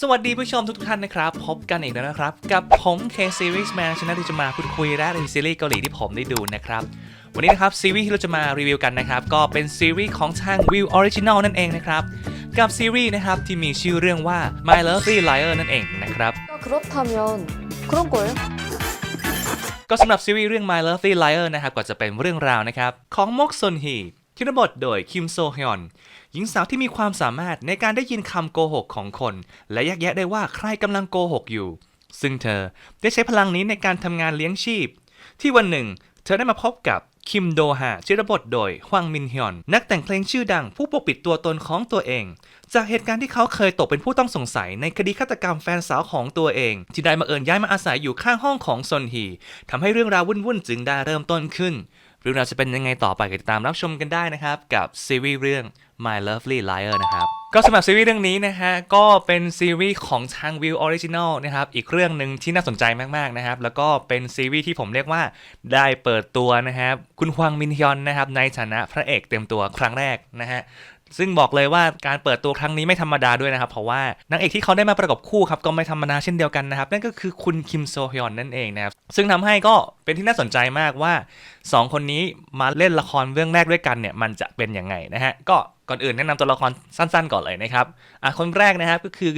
สวัสดีผู้ชมทุกท่านนะครับ พบกันอีกแล้วนะครับ กับผม K Series Man ชนะที่จะมาพูดคุยและรีวิวซีรีส์เกาหลีที่ผมได้ดูนะครับ วันนี้นะครับซีรีส์ที่เราจะมารีวิวกันนะครับ ก็เป็นซีรีส์ของทาง View Original นั่นเองนะครับ กับซีรีส์นะครับที่มีชื่อเรื่องว่า My Lovely Liar นั่นเองนะครับ 그렇다면 그런 거예요? ก็สำหรับซีรีส์เรื่อง My Lovely Liar นะครับก็จะเป็นเรื่องราวนะครับของมกซนฮี ที่รับบทโดยคิมโซฮยอน หญิงสาวที่มีความสามารถในการได้ยินคำโกหกของคน และแยกแยะได้ว่าใครกำลังโกหกอยู่ ซึ่งเธอได้ใช้พลังนี้ในการทำงานเลี้ยงชีพ ที่วันหนึ่ง เธอได้มาพบกับคิมโดฮาที่รับบทโดยฮวางมินฮยอน นักแต่งเพลงชื่อดังผู้ปกปิดตัวตนของตัวเอง จากเหตุการณ์ที่เขาเคยตกเป็นผู้ต้องสงสัยในคดีฆาตกรรมแฟนสาวของตัวเอง ที่ได้มาเอิญย้ายมาอาศัยอยู่ข้างห้องของซนฮีทำให้เรื่องราววุ่นๆจึงได้เริ่มต้นขึ้น เรื่องราวจะเป็นยังไงต่อไปก็ติดตามรับชมกันได้นะครับ กับซีรีส์เรื่อง My Lovely Liar นะครับ ก็สำหรับซีรีส์เรื่องนี้นะฮะ ก็เป็นซีรีส์ของทางวิวออริจินอลนะครับ อีกเรื่องหนึ่งที่น่าสนใจมากๆนะครับ แล้วก็เป็นซีรีส์ที่ผมเรียกว่าได้เปิดตัวนะครับ คุณฮวางมินฮยอนนะครับในฐานะพระเอกเต็มตัวครั้งแรกนะฮะ ซึ่งบอกเลยว่าการเปิดตัวครั้งนี้ไม่ธรรมดาด้วยนะครับ เพราะว่านางเอกที่เขาได้มาประกบคู่ครับก็ไม่ธรรมดาเช่นเดียวกันนะครับ นั่นก็คือคุณคิมโซฮยอนนั่นเองนะครับ ซึ่งทำให้ก็เป็นที่น่าสนใจมากว่า 2 คนนี้มาเล่นละครเรื่องแรกด้วยกันเนี่ยมันจะเป็นยังไงนะฮะก็ ก่อนอื่นแนะนำตัวละครสั้นๆก่อนเลยนะครับอะคนแรกนะครับก็คือ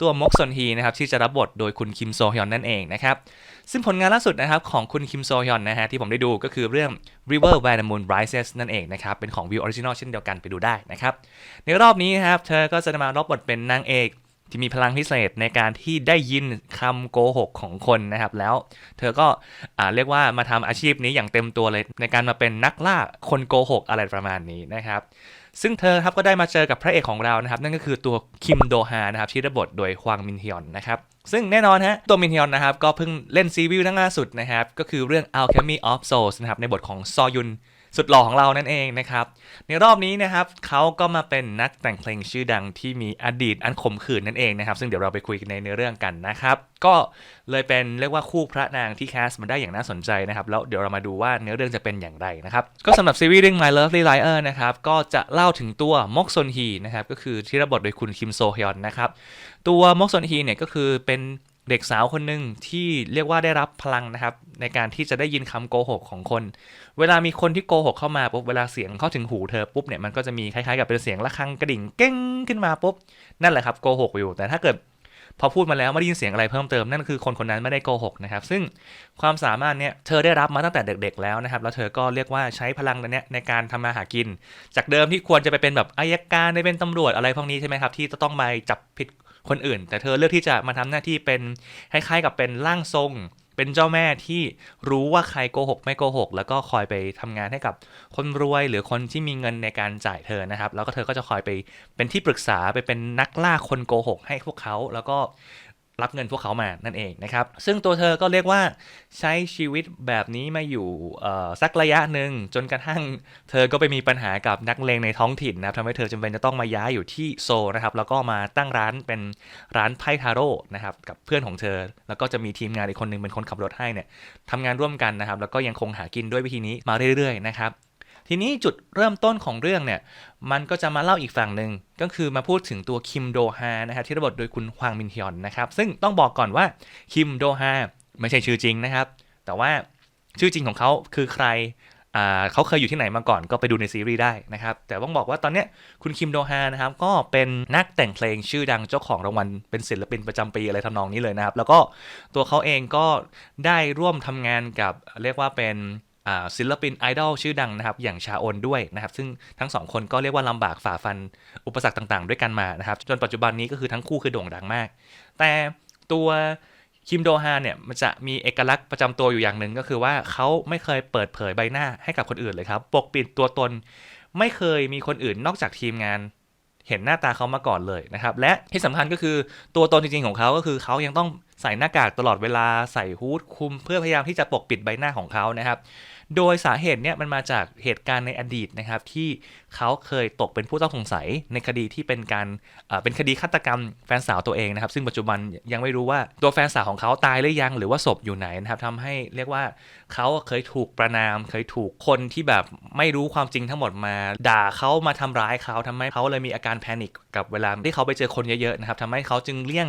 ตัวมกซอนฮีนะครับที่จะรับบทโดยคุณคิมโซฮยอนนั่นเองนะครับซึ่งผลงานล่าสุดนะครับของคุณคิมโซฮยอนนะฮะที่ผมได้ดูก็คือเรื่อง River Where the Moon Rises นั่นเองนะครับเป็นของ View Original เช่นเดียวกันไปดูได้นะครับในรอบนี้นะครับเธอก็จะมารับบทเป็นนางเอกที่มีพลังพิเศษในการที่ได้ยินคำโกหกของคนนะครับ แล้ว เธอก็อ่าเรียกว่ามาทำอาชีพนี้อย่างเต็มตัวเลย ในการมาเป็นนักล่าคนโกหกอะไรประมาณนี้นะครับ ซึ่งเธอครับก็ได้มาเจอกับพระเอกของเรานะครับ นั่นก็คือตัวคิมโดฮานะครับที่รับบทโดยควางมินฮยอนนะครับซึ่งแน่นอนฮะตัวมินฮยอนนะครับก็เพิ่งเล่นซีรีส์ทั้งล่าสุดนะครับก็คือเรื่อง Alchemy of Souls นะครับในบทของซอยุน สุดหล่อของเรานั่นเองนะครับ ในรอบนี้นะครับเขาก็มาเป็นนักแต่งเพลงชื่อดังที่มีอดีตอันขมขื่นนั่นเองนะครับ ซึ่งเดี๋ยวเราไปคุยกันในเนื้อเรื่องกันนะครับ ก็เลยเป็นเรียกว่าคู่พระนางที่แคสมาได้อย่างน่าสนใจนะครับ แล้วเดี๋ยวเรามาดูว่าเนื้อเรื่องจะเป็นอย่างไรนะครับ ก็สำหรับซีรีส์เรื่อง My Lovely Liar นะครับ ก็จะเล่าถึงตัวมกซนฮีนะครับ ก็คือที่รับบทโดยคุณคิมโซฮยอนนะครับ ตัวมกซนฮีเนี่ยก็คือเป็น เด็กสาวคนหนึ่งที่เรียกว่าได้รับพลังนะครับ ในการที่จะได้ยินคำโกหกของคน เวลามีคนที่โกหกเข้ามาปุ๊บเวลาเสียงเข้าถึงหูเธอปุ๊บเนี่ยมันก็จะมีคล้ายๆกับเป็นเสียงระฆังกระดิ่งเก้งขึ้นมาปุ๊บนั่นแหละครับโกหกอยู่ แต่ถ้าเกิดพอพูดมาแล้วไม่ได้ยินเสียงอะไรเพิ่มเติมนั่นคือคนคนนั้นไม่ได้โกหกนะครับ ซึ่งความสามารถเนี่ยเธอได้รับมาตั้งแต่เด็ก ๆ แล้วนะครับ แล้วเธอก็เรียกว่าใช้พลังนั้นเนี่ยในการทำมาหากิน จากเดิมที่ควรจะไปเป็นแบบอายการได้เป็นตำรวจอะไรพวกนี้ใช่ไหมครับที่จะต้องมาจับผิด คนอื่น แต่เธอเลือกที่จะมาทำหน้าที่เป็นคล้ายๆกับเป็นร่างทรง เป็นเจ้าแม่ที่รู้ว่าใครโกหกไม่โกหก แล้วก็คอยไปทำงานให้กับคนรวยหรือคนที่มีเงินในการจ่ายเธอนะครับ แล้วก็เธอก็จะคอยไปเป็นที่ปรึกษาไปเป็นนักล่าคนโกหกให้พวกเขาแล้วก็ รับเงินพวกเขามานั่นเองนะครับ ซึ่งตัวเธอก็เรียกว่าใช้ชีวิตแบบนี้มาอยู่สักระยะหนึ่งจนกระทั่ง เธอก็ไปมีปัญหากับนักเลงในท้องถิ่นนะครับทำให้เธอจำเป็นจะต้องมาย้ายอยู่ที่โซนะครับ แล้วก็มาตั้งร้านเป็นร้านไพ่ทาโร่นะครับกับเพื่อนของเธอ แล้วก็จะมีทีมงานอีกคนหนึ่งเป็นคนขับรถให้เนี่ยทำงานร่วมกันนะครับ แล้วก็ยังคงหากินด้วยวิธีนี้มาเรื่อยๆนะครับ ทีนี้จุดเริ่มต้นของเรื่องเนี่ย มันก็จะมาเล่าอีกฝั่งหนึ่งก็คือมาพูดถึงตัวคิมโดฮานะครับที่รับบทโดยคุณฮวางมินฮยอนนะครับซึ่งต้องบอกก่อนว่าคิมโดฮาไม่ใช่ชื่อจริงนะครับ แต่ว่าชื่อจริงของเขาคือใครเขาเคยอยู่ที่ไหนมาก่อนก็ไปดูในซีรีส์ได้นะครับ แต่ต้องบอกว่าตอนนี้คุณคิมโดฮานะครับ ก็เป็นนักแต่งเพลงชื่อดังเจ้าของรางวัลเป็นศิลปินประจำปีอะไรทำนองนี้เลยนะครับ แล้วก็ตัวเขาเองก็ได้ร่วมทำงานกับเรียกว่าเป็น ศิลปินไอดอลชื่อดังนะครับ อย่างชาโอนด้วยนะครับ ซึ่งทั้งสองคนก็เรียกว่าลำบากฝ่าฟันอุปสรรคต่างๆ ด้วยกันมานะครับ จนปัจจุบันนี้ก็คือทั้งคู่คือโด่งดังมาก แต่ตัวคิมโดฮาเนี่ยมันจะมีเอกลักษณ์ประจำตัวอยู่อย่างหนึ่งก็คือว่าเขาไม่เคยเปิดเผยใบหน้าให้กับคนอื่นเลยครับ ปกปิดตัวตน ไม่เคยมีคนอื่นนอกจากทีมงานเห็นหน้าตาเขามาก่อนเลยนะครับ และที่สำคัญก็คือตัวตนจริงๆของเขาก็คือเขายังต้อง ใส่หน้ากากตลอดเวลาใส่ฮูดคุม เพื่อพยายามที่จะปกปิดใบหน้าของเขานะครับ โดยสาเหตุเนี่ยมันมาจากเหตุการณ์ในอดีตนะครับ ที่เขาเคยตกเป็นผู้ต้องสงสัยในคดีที่เป็นการเป็นคดีฆาตกรรมแฟนสาวตัวเองนะครับ ซึ่งปัจจุบันยังไม่รู้ว่าตัวแฟนสาวของเขาตายหรือยัง หรือว่าศพอยู่ไหนนะครับทำให้เรียกว่าเขาเคยถูกประนาม เคยถูกคนที่แบบไม่รู้ความจริงทั้งหมดมา ด่าเขามาทำร้ายเขาทำให้เขาเลยมีอาการแพนิคกับเวลาที่เขาไปเจอคนเยอะๆนะครับทำให้เขาจึงเลี่ยง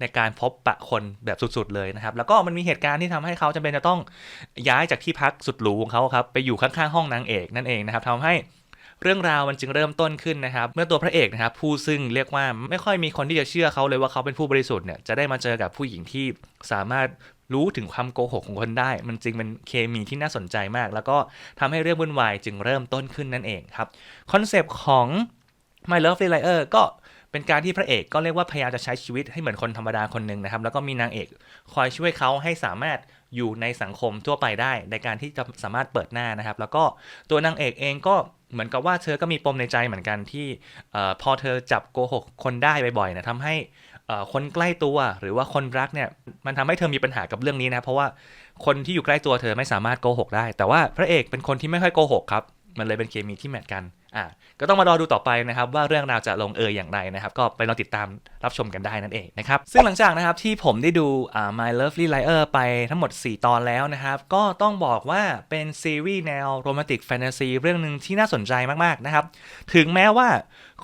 ในการพบปะคนแบบสุดๆเลยนะครับ แล้วก็มันมีเหตุการณ์ที่ทำให้เขาจำเป็นจะต้องย้ายจากที่พักสุดหรูของเขาครับไปอยู่ข้างๆห้องนางเอกนั่นเองนะครับทำให้เรื่องราวมันจึงเริ่มต้นขึ้นนะครับ เมื่อตัวพระเอกนะครับ ผู้ซึ่งเรียกว่าไม่ค่อยมีคนที่จะเชื่อเขาเลยว่าเขาเป็นผู้บริสุทธิ์เนี่ยจะได้มาเจอกับผู้หญิงที่สามารถรู้ถึงความโกหกของคนได้ มันจึงเป็นเคมีที่น่าสนใจมาก แล้วก็ทำให้เรื่องวุ่นวายจึงเริ่มต้นขึ้นนั่นเองครับคอนเซปต์ของ My Love Liar ก็ เป็นการที่พระเอกก็เรียกว่าพยายามจะใช้ชีวิตให้เหมือนคนธรรมดาคนหนึ่งนะครับ แล้วก็มีนางเอกคอยช่วยเขาให้สามารถอยู่ในสังคมทั่วไปได้ ในการที่จะสามารถเปิดหน้านะครับ แล้วก็ตัวนางเอกเองก็เหมือนกับว่าเธอก็มีปมในใจเหมือนกันที่พอเธอจับโกหกคนได้บ่อยๆนะทำให้คนใกล้ตัวหรือว่าคนรักเนี่ยมันทำให้เธอมีปัญหากับเรื่องนี้นะ เพราะว่าคนที่อยู่ใกล้ตัวเธอไม่สามารถโกหกได้ แต่ว่าพระเอกเป็นคนที่ไม่ค่อยโกหกครับ มันเลยเป็นเคมีที่แมทกันอะก็ต้องมารอดูต่อไปนะครับว่าเรื่องราวจะลงเอยอย่างไรนะครับ ก็ไปรอติดตามรับชมกันได้นั่นเองนะครับ ซึ่งหลังจากนะครับที่ผมได้ดูอ่า My Lovely Liar ไปทั้งหมด 4 ตอนแล้วนะครับ ก็ต้องบอกว่าเป็นซีรีส์แนวโรแมนติกแฟนตาซีเรื่องหนึ่งที่น่าสนใจมากๆนะครับ ถึงแม้ว่า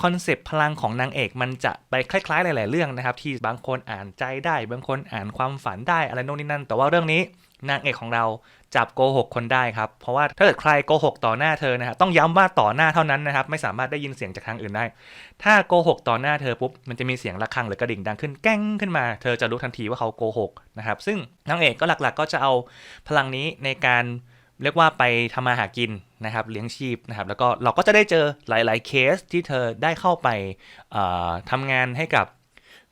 คอนเซปต์พลังของนางเอกมันจะไปคล้ายๆ หลาย ๆ เรื่องนะครับ ที่บางคนอ่านใจได้ บางคนอ่านความฝันได้อะไรโน่นนี่นั่น แต่ว่าเรื่องนี้นางเอกของเรา จับโกหกคนได้ครับ เพราะว่าถ้าเกิดใครโกหกต่อหน้าเธอนะครับต้องย้ำว่าต่อหน้าเท่านั้นนะครับ ไม่สามารถได้ยินเสียงจากทางอื่นได้ ถ้าโกหกต่อหน้าเธอปุ๊บ มันจะมีเสียงระฆังหรือกระดิ่งดังขึ้นแก้งขึ้นมา เธอจะรู้ทันทีว่าเขาโกหกนะครับ ซึ่งนางเอกก็หลักๆ ก็จะเอาพลังนี้ในการเรียกว่าไปทำมาหากินนะครับเลี้ยงชีพนะครับแล้วก็เราก็จะได้เจอหลาย ๆ เคสที่เธอได้เข้าไปทำงานให้กับ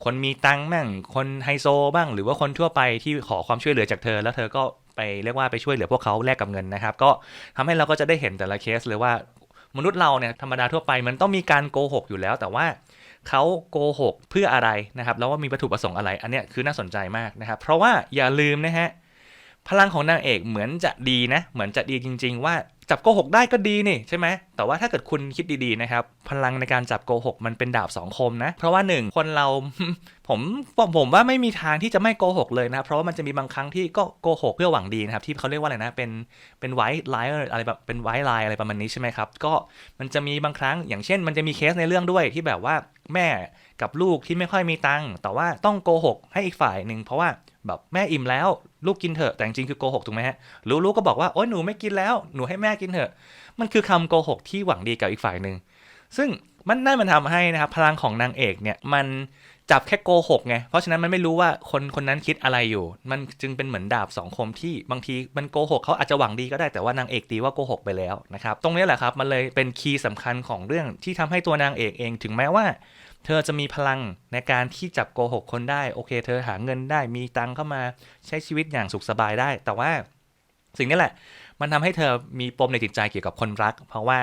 คนมีตังค์บ้างคนไฮโซบ้าง หรือว่าคนทั่วไปที่ขอความช่วยเหลือจากเธอ แล้วเธอก็ เรียกว่าไปช่วยเหลือพวกเขาแลกกับเงินนะครับ ก็ทำให้เราก็จะได้เห็นแต่ละเคสเลยว่ามนุษย์เราเนี่ยธรรมดาทั่วไปมันต้องมีการโกหกอยู่แล้ว แต่ว่าเขาโกหกเพื่ออะไรนะครับ แล้วว่ามีวัตถุประสงค์อะไร อันเนี้ยคือน่าสนใจมากนะครับ เพราะว่าอย่าลืมนะฮะพลังของนางเอกเหมือนจะดีนะ เหมือนจะดีจริง ๆ ว่าจับโกหกได้ก็ดีนี่ใช่ไหมแต่ว่าถ้าเกิดคุณคิดดีๆนะครับ พลังในการจับโกหกมันเป็นดาบสองคมนะ เพราะว่าหนึ่งคนเราผมผมว่าไม่มีทางที่จะไม่โกหกเลยนะครับ เพราะว่ามันจะมีบางครั้งที่ก็โกหกเพื่อหวังดีนะครับ ที่เขาเรียกว่าอะไรนะเป็นเป็นไวท์ไลน์อะไรแบบเป็นไวท์ไลน์อะไรประมาณนี้ใช่ไหมครับ ก็มันจะมีบางครั้งอย่างเช่น มันจะมีเคสในเรื่องด้วยที่แบบว่าแม่กับลูกที่ไม่ค่อยมีตังค์แต่ว่าต้องโกหกให้อีกฝ่ายหนึ่งเพราะว่าแบบแม่อิ่มแล้ว ลูกกินเถอะแต่จริงคือโกหกถูกไหมฮะรู้ลูกก็บอกว่าโอ๊ยหนูไม่กินแล้วหนูให้แม่กินเถอะ มันคือคำโกหกที่หวังดีกับอีกฝ่ายหนึ่งซึ่งมันนั่นมันทำให้นะครับพลังของนางเอกเนี่ยมัน จับแค่โกหกไง เพราะฉะนั้นมันไม่รู้ว่าคนคนนั้นคิดอะไรอยู่ มันจึงเป็นเหมือนดาบสองคมที่บางทีมันโกหกเขาอาจจะหวังดีก็ได้แต่ว่านางเอกตีว่าโกหกไปแล้วนะครับ ตรงนี้แหละครับ มันเลยเป็นคีย์สำคัญของเรื่องที่ทำให้ตัวนางเอกเองถึงแม้ว่า เธอจะมีพลังในการที่จับโกหกคนได้โอเค เธอหาเงินได้มีตังเข้ามาใช้ชีวิตอย่างสุขสบายได้ แต่ว่าสิ่งนี้แหละ มันทำให้เธอมีปมในจิตใจเกี่ยวกับคนรัก เพราะว่า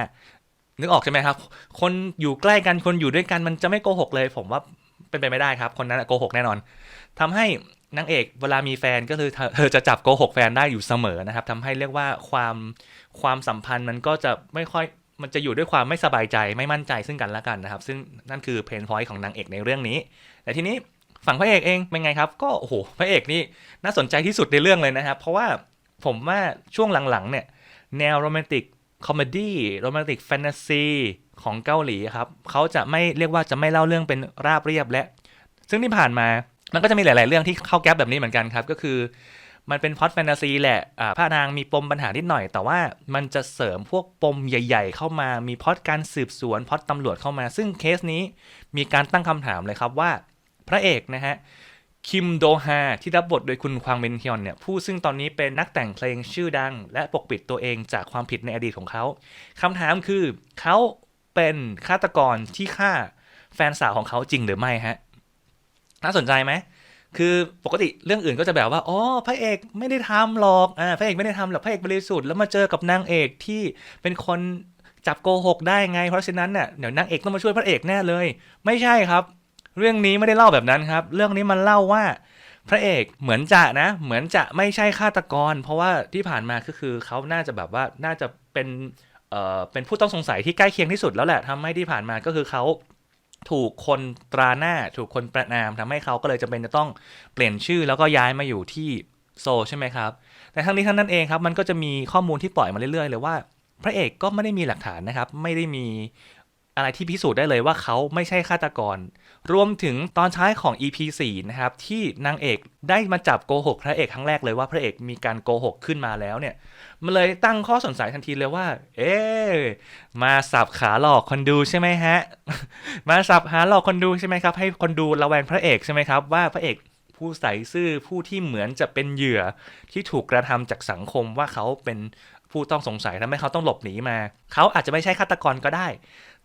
นึกออกใช่ไหมครับ คนอยู่ใกล้กันคนอยู่ด้วยกันมันจะไม่โกหกเลย ผมว่า เป็นไปไม่ได้ครับ คนนั้นโกหกแน่นอนทำให้นางเอกเวลามีแฟนก็คือเธอเธอจะจับโกหกแฟนได้อยู่เสมอนะครับทำให้เรียกว่าความความสัมพันธ์มันก็จะไม่ค่อยมันจะอยู่ด้วยความไม่สบายใจไม่มั่นใจซึ่งกันและกันนะครับ ซึ่งนั่นคือเพนพอยต์ของนางเอกในเรื่องนี้ แต่ทีนี้ฝั่งพระเอกเองเป็นไงครับ ก็โอ้โหพระเอกนี่น่าสนใจที่สุดในเรื่องเลยนะครับ เพราะว่าผมว่าช่วงหลังๆเนี่ยแนวโรแมนติกคอมเมดี้โรแมนติกแฟนตาซี ของเกาหลีครับเขาจะไม่เรียกว่าจะไม่เล่าเรื่องเป็นราบเรียบและ ซึ่งที่ผ่านมามันก็จะมีหลาย ๆ เรื่องที่เข้าแก๊ปแบบนี้เหมือนกันครับ ก็คือ มันเป็นพอดแฟนตาซีแหละอ่าพระนางมีปมปัญหานิดหน่อย แต่ว่ามันจะเสริมพวกปมใหญ่ ๆ เข้ามามีพอดการสืบสวนพอดตำรวจเข้ามา ซึ่งเคสนี้มีการตั้งคำถามเลยครับว่า พระเอกนะฮะคิมโดฮาที่รับบทโดยคุณควางเบนฮยอนเนี่ยผู้ซึ่งตอนนี้เป็นนักแต่งเพลงชื่อดัง และปกปิดตัวเองจากความผิดในอดีตของเขาคำถามคือเขา เป็นฆาตกรที่ฆ่าแฟนสาวของเขาจริงหรือไม่ฮะ น่าสนใจไหม คือปกติเรื่องอื่นก็จะแบบว่า อ๋อ พระเอกไม่ได้ทำหรอก อ่า พระเอกไม่ได้ทำหรอก พระเอกบริสุทธิ์ แล้วมาเจอกับนางเอกที่เป็นคนจับโกหกได้ไง เพราะฉะนั้นเนี่ยเดี๋ยวนางเอกต้องมาช่วยพระเอกแน่เลย ไม่ใช่ครับ เรื่องนี้ไม่ได้เล่าแบบนั้นครับ เรื่องนี้มันเล่าว่าพระเอกเหมือนจะนะ เหมือนจะไม่ใช่ฆาตกร เพราะว่าที่ผ่านมาก็คือเขาน่าจะแบบว่า น่าจะเป็น เป็นผู้ต้องสงสัยที่ใกล้เคียงที่สุดแล้วแหละทำให้ที่ผ่านมาก็คือเขาถูกคนตราหน้าถูกคนประนามทำให้เขาก็เลยจำเป็นจะต้องเปลี่ยนชื่อแล้วก็ย้ายมาอยู่ที่โซใช่ไหมครับ แต่ทั้งนี้ทั้งนั้นเองครับ มันก็จะมีข้อมูลที่ปล่อยมาเรื่อยๆเลยว่า พระเอกก็ไม่ได้มีหลักฐานนะครับ ไม่ได้มีอะไรที่พิสูจน์ได้เลยว่าเขาไม่ใช่ฆาตกร รวมถึงตอนท้ายของ EP 4นะครับที่นางเอกได้มาจับโกหกพระเอกครั้งแรกเลยว่าพระเอกมีการโกหกขึ้นมาแล้วเนี่ยมันเลยตั้งข้อสงสัยทันทีเลยว่า เอ๊มาสับขาหลอกคนดูใช่ไหมฮะ มาสับหาหลอกคนดูใช่ไหมครับ ให้คนดูระแวงพระเอกใช่ไหมครับว่าพระเอกผู้ใส่ซื่อผู้ที่เหมือนจะเป็นเหยื่อที่ถูกกระทำจากสังคมว่าเขาเป็นผู้ต้องสงสัยทำให้เขาต้องหลบหนีมา เขาอาจจะไม่ใช่ฆาตกรก็ได้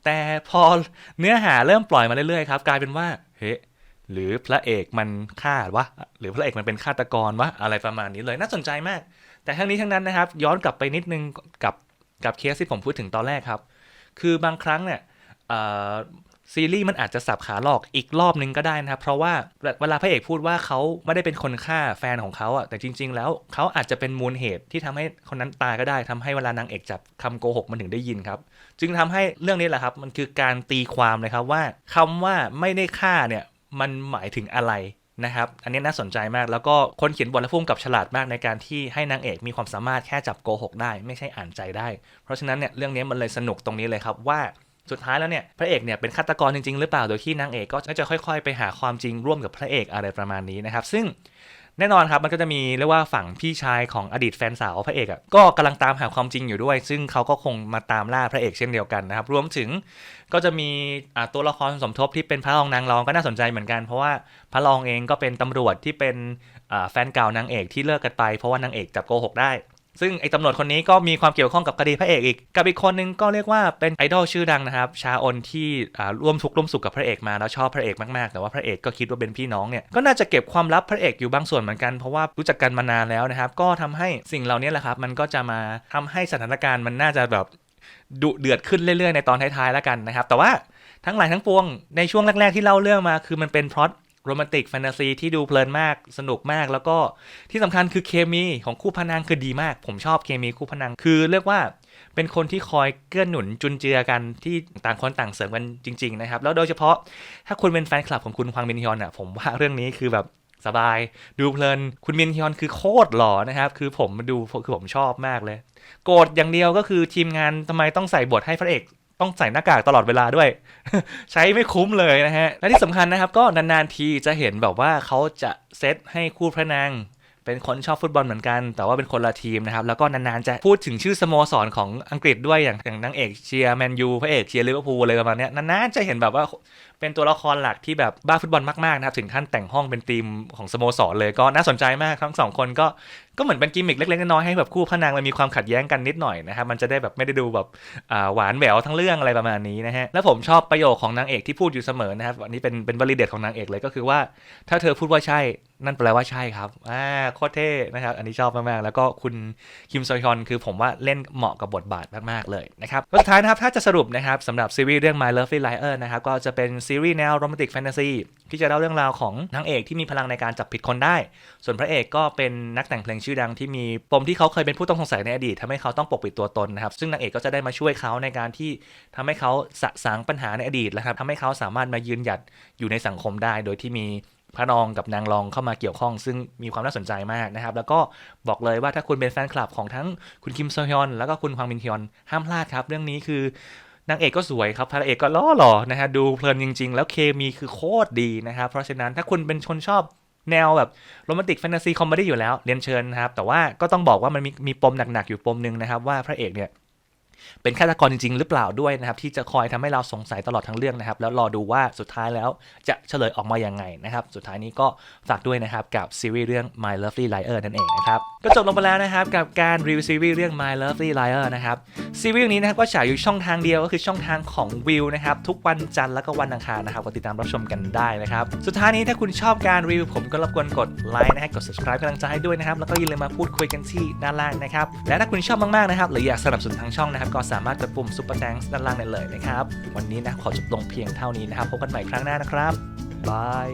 แต่พอเนื้อหาเริ่มปล่อยมาเรื่อยๆครับ กลายเป็นว่า เฮ้หรือพระเอกมันฆ่าวะ หรือพระเอกมันเป็นฆาตกรวะ อะไรประมาณนี้เลยน่าสนใจมาก แต่ทั้งนี้ทั้งนั้นนะครับ ย้อนกลับไปนิดนึงกับกับเคสที่ผมพูดถึงตอนแรกครับ คือบางครั้งเนี่ย ซีรีส์มันอาจจะสับขาหลอกอีกรอบนึงก็ได้นะครับ เพราะว่าเวลาพระเอกพูดว่าเขาไม่ได้เป็นคนฆ่าแฟนของเขาอะแต่จริง ๆ แล้วเขาอาจจะเป็นมูลเหตุที่ทำให้คนนั้นตายก็ได้ทำให้เวลานางเอกจับคำโกหกมันถึงได้ยินครับ จึงทำให้เรื่องนี้แหละครับมันคือการตีความเลยครับว่าคำว่าไม่ได้ฆ่าเนี่ยมันหมายถึงอะไรนะครับ อันนี้น่าสนใจมาก แล้วก็คนเขียนบทและพุ่มกับฉลาดมากในการที่ให้นางเอกมีความสามารถแค่จับโกหกได้ ไม่ใช่อ่านใจได้ เพราะฉะนั้นเนี่ยเรื่องนี้มันเลยสนุกตรงนี้เลยครับว่า สุดท้ายแล้วเนี่ยพระเอกเนี่ยเป็นฆาตกรจริง ๆ หรือเปล่าโดยที่นางเอกก็จะค่อย ๆ ไปหาความจริงร่วมกับพระเอกอะไรประมาณนี้นะครับซึ่งแน่นอนครับมันก็จะมีเรียกว่าฝั่งพี่ชายของอดีตแฟนสาวพระเอกอะก็กำลังตามหาความจริงอยู่ด้วย ซึ่งเขาก็คงมาตามล่าพระเอกเช่นเดียวกันนะครับรวมถึงก็จะมีตัวละครสมทบที่เป็นพระรองนางรองก็น่าสนใจเหมือนกัน เพราะว่าพระรองเองก็เป็นตำรวจที่เป็นแฟนเก่านางเอกที่เลิกกันไป เพราะว่านางเอกจับโกหกได้ ซึ่งไอ้ตำรวจคนนี้ก็มีความเกี่ยวข้องกับคดีพระเอกอีก กับอีกคนนึงก็เรียกว่าเป็นไอดอลชื่อดังนะครับ ชาออนที่ร่วมทุกข์ร่วมสุขกับพระเอกมาแล้วชอบพระเอกมาก ๆ แต่ว่าพระเอกก็คิดว่าเป็นพี่น้องเนี่ย ก็น่าจะเก็บความลับพระเอกอยู่บางส่วนเหมือนกันเพราะว่ารู้จักกันมานานแล้วนะครับ ก็ทำให้สิ่งเหล่านี้แหละครับ มันก็จะมาทำให้สถานการณ์มันน่าจะแบบดุเดือดขึ้นเรื่อย ๆ ในตอนท้ายๆแล้วกันนะครับ แต่ว่าทั้งหลายทั้งปวงในช่วงแรก ๆ ที่เล่าเรื่องมาคือมันเป็นพล็อต โรแมนติกแฟนตาซีที่ดูเพลินมากสนุกมาก แล้วก็ที่สำคัญคือเคมีของคู่พนางคือดีมาก ผมชอบเคมีคู่พนางคือเรียกว่าเป็นคนที่คอยเกื้อหนุนจุนเจือกันที่ต่างคนต่างเสริมกันจริง ๆ นะครับ แล้วโดยเฉพาะถ้าคุณเป็นแฟนคลับของคุณฮวางมินฮยอนอะผมว่าเรื่องนี้คือแบบสบาย ดูเพลิน คุณมินฮยอนคือโคตรหล่อนะครับ คือผมดูคือผมชอบมากเลย โกรธอย่างเดียวก็คือทีมงานทำไมต้องใส่บทให้พระเอก ต้องใส่หน้ากากตลอดเวลาด้วย ใช้ไม่คุ้มเลยนะฮะ และที่สำคัญนะครับก็นานๆทีจะเห็นแบบว่าเขาจะเซตให้คู่พระนางเป็นคนชอบฟุตบอลเหมือนกัน แต่ว่าเป็นคนละทีมนะครับ แล้วก็นานๆจะพูดถึงชื่อสโมสรของอังกฤษด้วยอย่างอย่างนางเอกเชียร์แมนยูพระเอกเชียร์ลิเวอร์พูลอะไรประมาณเนี้ยนานๆจะเห็นแบบว่าเป็นตัวละครหลักที่แบบบ้าฟุตบอลมากๆนะครับ ถึงขั้นแต่งห้องเป็นทีมของสโมสรเลยก็น่าสนใจมากทั้งสองคนก็ ก็เหมือนเป็นกิมมิคเล็กๆน้อยๆให้แบบคู่พระนางมันมีความขัดแย้งกันนิดหน่อยนะครับมันจะได้แบบไม่ได้ดูแบบหวานแหววทั้งเรื่องอะไรประมาณนี้นะฮะแล้วผมชอบประโยคของนางเอกที่พูดอยู่เสมอนะครับอันนี้เป็นเป็นบริเดตของนางเอกเลยก็คือว่า ถ้าเธอพูดว่าใช่นั่นแปลว่าใช่ครับอ่าโคตรเท่นะครับอันนี้ชอบมากๆแล้วก็คุณคิมซอยฮอนคือผมว่าเล่นเหมาะกับบทบาทมากๆเลยนะครับก็สุดท้ายนะครับถ้าจะสรุปนะครับสำหรับซีรีส์เรื่อง My Lovely Liar นะครับก็จะเป็นซีรีส์แนวโรแมนติกแฟนตาซีที่จะเล่าเรื่องราวของนางเอกที่มีพลังในการจับผิดคนได้ ส่วนพระเอกก็เป็นนักแต่งเพลงชื่อดังที่มีปมที่เขาเคยเป็นผู้ต้องสงสัยในอดีตทำให้เขาต้องปกปิดตัวตนนะครับ ซึ่งนางเอกก็จะได้มาช่วยเขาในการที่ทำให้เขาสะสางปัญหาในอดีตนะครับทำให้เขาสามารถมายืนหยัดอยู่ในสังคมได้ โดยที่มีพระนองกับนางรองเข้ามาเกี่ยวข้อง ซึ่งมีความน่าสนใจมากนะครับ แล้วก็บอกเลยว่าถ้าคุณเป็นแฟนคลับของทั้งคุณคิมโซฮยอน แล้วก็คุณฮวางมินฮยอนห้ามพลาดครับเรื่องนี้คือนางเอกก็สวยครับพระเอกก็ล่อหล่อนะฮะดูเพลินจริง ๆ แล้วเคมีคือโคตรดีนะครับเพราะฉะนั้นถ้าคุณเป็นคนชอบ แนวแบบโรแมนติกแฟนตาซีคอมเมดี้อยู่แล้วเรียนเชิญนะครับ แต่ว่าก็ต้องบอกว่ามันมีมีปมหนักๆอยู่ปมหนึ่งนะครับว่าพระเอกเนี่ย เป็นฆาตกรจริง ๆ หรือเปล่าด้วยนะครับ ที่จะคอยทำให้เราสงสัยตลอดทั้งเรื่องนะครับ แล้วรอดูว่าสุดท้ายแล้วจะเฉลยออกมาอยังไงนะครับ สุดท้ายนี้ก็ฝากด้วยนะครับ กับซีรีส์เรื่อง My Lovely Liar นั่นเองนะครับ ก็จบลงไปแล้วนะครับ กับการรีวิวซีรีส์เรื่อง My Lovely Liar นะครับซีรีส์นี้นะครับก็ฉายอยู่ช่องทางเดียวก็คือช่องทางของวิวนะครับทุกวันจันทร์และก็วันอังคารนะครับก็ติดตามรับชมกันได้นะครับสุดท้ายนี้ถ้าคุณชอบการรีวิวผมก็รบกวนกดไลค์นะฮะกด subscribe กำลังใจให้ด้วยนะครับแล้วก็อย่าลืมมาพูดคุยกันที่ด้านล่างนะครับและถ้าคุณชอบมากๆนะครับหรืออยากสนับสนุนทางช่องนะครับก็สามารถกดปุ่ม super thanks ด้านล่างได้เลยนะครับ วันนี้นะขอจบลงเพียงเท่านี้นะครับ พบกันใหม่ครั้งหน้านะครับบาย